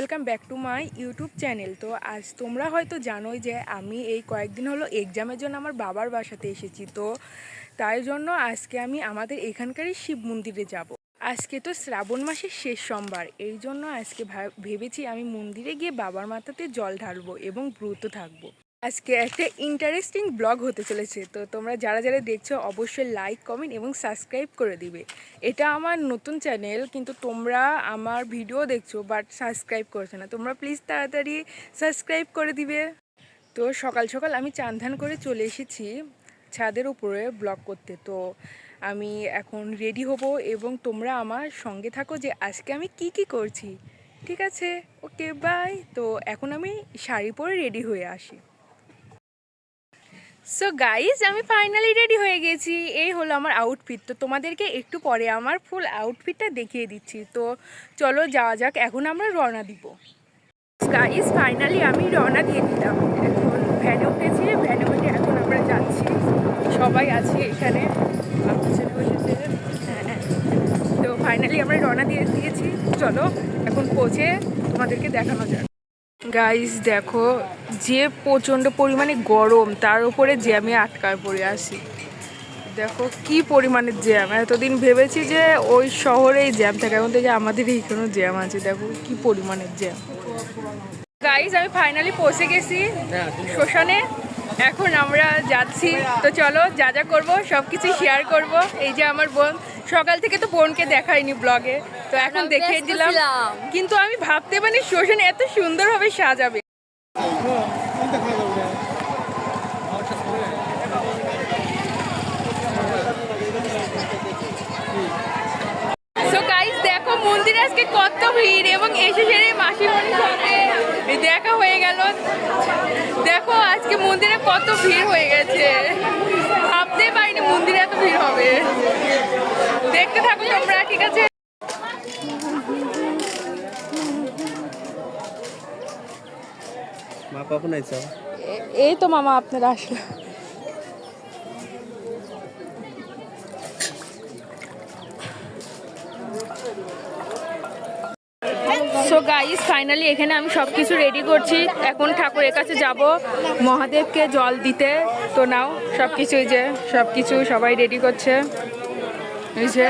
Back to my YouTube channel তো আজ তোমরা হয়তো জানোই যে আমি এই কয়েকদিন হলো এক্সামের জন্য আমার বাবার বাসাতে এসেছি। তো তাই জন্য আজকে আমি আমাদের এখানকারই শিব মন্দিরে যাব। আজকে তো শ্রাবণ মাসের শেষ সোমবার, এই জন্য আজকে ভাব- ভেবেছি আমি মন্দিরে গিয়ে বাবার মাথাতে জল ঢালবো এবং ব্রত থাকব। আজকে একটা ইন্টারেস্টিং ব্লগ হতে চলেছে। তো তোমরা যারা যারা দেখছ, অবশ্যই লাইক কমেন্ট এবং সাবস্ক্রাইব করে দিবে। এটা আমার নতুন চ্যানেল কিন্তু তোমরা আমার ভিডিও দেখছ বাট সাবস্ক্রাইব করছ না। তোমরা প্লিজ তাড়াতাড়ি সাবস্ক্রাইব করে দিবে। তো সকাল সকাল আমি চান ধান করে চলে এসেছি ছাদের উপরে ব্লগ করতে। তো আমি এখন রেডি হব এবং তোমরা আমার সঙ্গে থাকো যে আজকে আমি কি কি করছি। ঠিক আছে? ওকে বাই তো এখন আমি শাড়ি পরে রেডি হয়ে আসি। সো গাইজ আমি ফাইনালি রেডি হয়ে গেছি। এই হলো আমার আউটফিট তো তোমাদেরকে একটু পরে আমার ফুল আউটফিটটা দেখিয়ে দিচ্ছি। তো চলো যাওয়া যাক, এখন আমরা রওনা দিব। গাইজ ফাইনালি আমি রওনা দিয়ে দিলাম। এখন ভ্যানে উঠেছি, ভ্যানে উঠে এখন আমরা যাচ্ছি। সবাই আছি এখানে। বসেছে। হ্যাঁ তো ফাইনালি আমরা রওনা দিয়ে দিয়েছি। চলো, এখন পৌঁছে তোমাদেরকে দেখানো যাক। গাইস দেখো যে প্রচণ্ড পরিমাণে গরম তার উপরে জ্যামে আটকায় পড়ে আসি দেখো কি পরিমাণের জ্যাম। এতদিন ভেবেছি যে ওই শহরেই জ্যাম থাকে এখন থেকে আমাদের এইখানেও জ্যাম আছে। দেখো কি পরিমাণের জ্যাম। গাইস আমি ফাইনালি পৌঁছে গেছি শ্মশানে। এখন আমরা যাচ্ছি। তো চলো যা যা করব সব কিছু শেয়ার করব। এই যে আমার বোন সকাল থেকে তো বোনকে দেখাইনি ব্লগে তো এখন দেখিয়ে দিলাম। কিন্তু আমি ভাবতে মানে শ্মশানে এত সুন্দরভাবে সাজাবে। সো গাইস দেখো মন্দিরে আজকে কত ভিড় এবং এসে সেরে মাসিমণির সঙ্গে দেখা হয়ে গেল। দেখো আজকে মন্দিরে কত ভিড় হয়ে গেছে। ভাবতেই পারিনি মন্দিরে এত ভিড় হবে। দেখতে থাকো তোমরা ঠিক আছে? মা কখন এই তো মামা আপনারা আসলো। সো গাইস ফাইনালি এখানে আমি সব কিছু রেডি করছি। এখন ঠাকুরের কাছে যাব। মহাদেবকে জল দিতে। তো নাও সব কিছুই যে সব কিছু সবাই রেডি করছে। এই যে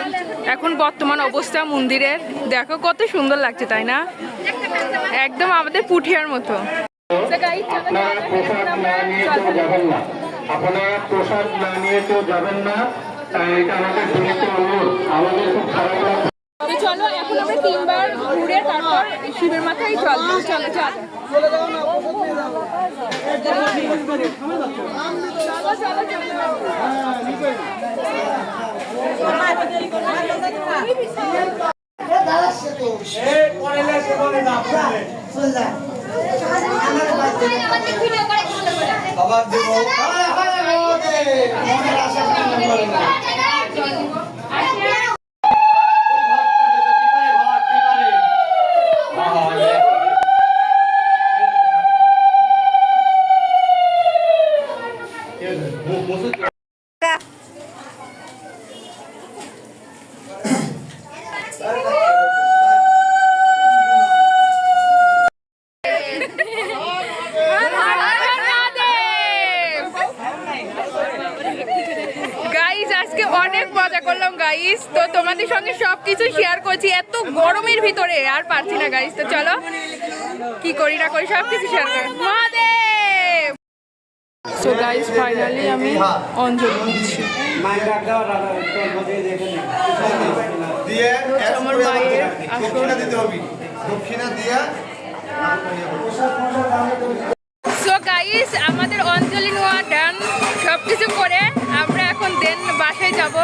এখন বর্তমান অবস্থা মন্দিরের। দেখো কত সুন্দর লাগছে তাই না? একদম আমাদের পুঠিয়ার মতো। আপনারা প্রসাদ না নিয়ে কেউ যাবেন না। আপনারা প্রসাদ না নিয়ে কেউ যাবেন না। তাই এটা আমাদের অনুরোধ। আমাদের খুব খারাপ লাগছে। তো চলো এখন আমরা তিনবার ঘুরে তারপর শিবের মাথায় জল দেবো। চলো চল গাইস আজকে অনেক মজা করলাম গাইস তো তোমাদের সঙ্গে সবকিছু শেয়ার করছি। এত গরমের ভিতরে, আর পারছি না গাইস তো চলো, কি করি না করি, সবকিছু শেয়ার করি। সো গাইজ ফাইনালি আমি অঞ্জলি দিচ্ছি। আমার মায়ের দক্ষিণা দিয়া সো গাইস আমাদের অঞ্জলি নেওয়া ডান সব কিছু করে আমরা এখন দেন বাসায় যাব।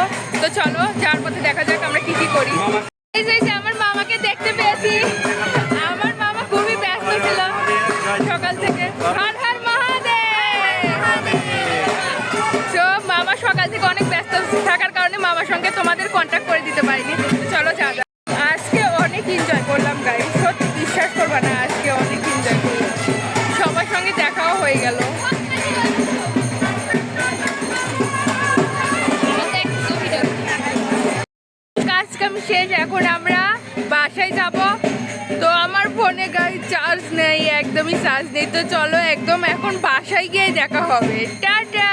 তো চলো যার পথে দেখা যাক আমরা কি কি করি। এই যে আমার মামাকে দেখতে পেয়েছি। ফোনে গাই, চার্জ নেই, একদমই চার্জ নেই। তো চলো একদম এখন বাসায় গিয়ে দেখা হবে। টাটা!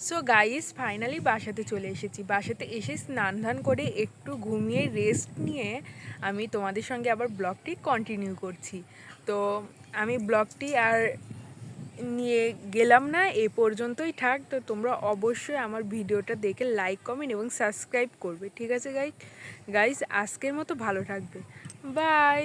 সো গাইস ফাইনালি বাসাতে চলে এসেছি। বাসাতে এসে স্নান ধান করে একটু ঘুমিয়ে রেস্ট নিয়ে আমি তোমাদের সঙ্গে আবার ব্লগটি কন্টিনিউ করছি। তো আমি ব্লগটি আর নিয়ে গেলাম না, এ পর্যন্তই থাক। তো তোমরা অবশ্যই আমার ভিডিওটা দেখে লাইক কমেন্ট এবং সাবস্ক্রাইব করবে। ঠিক আছে গাই গাইস আজকের মতো ভালো থাকবে। বাই